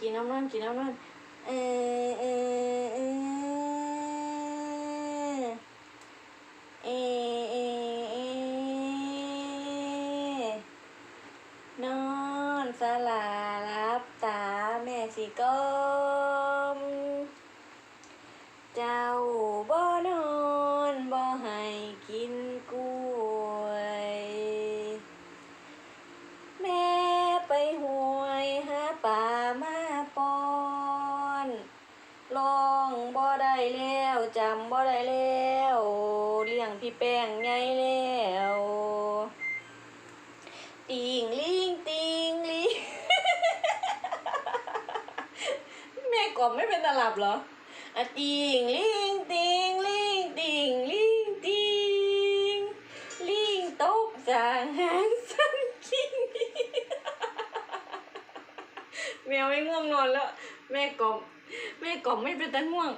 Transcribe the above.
กินน้ำนอนกินน้ำนอนเออเออเออเออเอเอนอนสลารับตาแม่สิกมเจ้าบ่นอนบ่ให้กินกู ลองบ่ได้แล้วจำบ่ได้แล้วเลี้ยงพี่แป้งไงแล้วติงลิงติงลิงแม่กล่อมไม่เป็นตลับเหรออะติงลิงติงลิงติงลิงติงลิงตกจางหางสันคิงแมวไม่ง่วงนอนแล้ว แม่กล่อม แม่กล่องไม่เป็นตะง่วง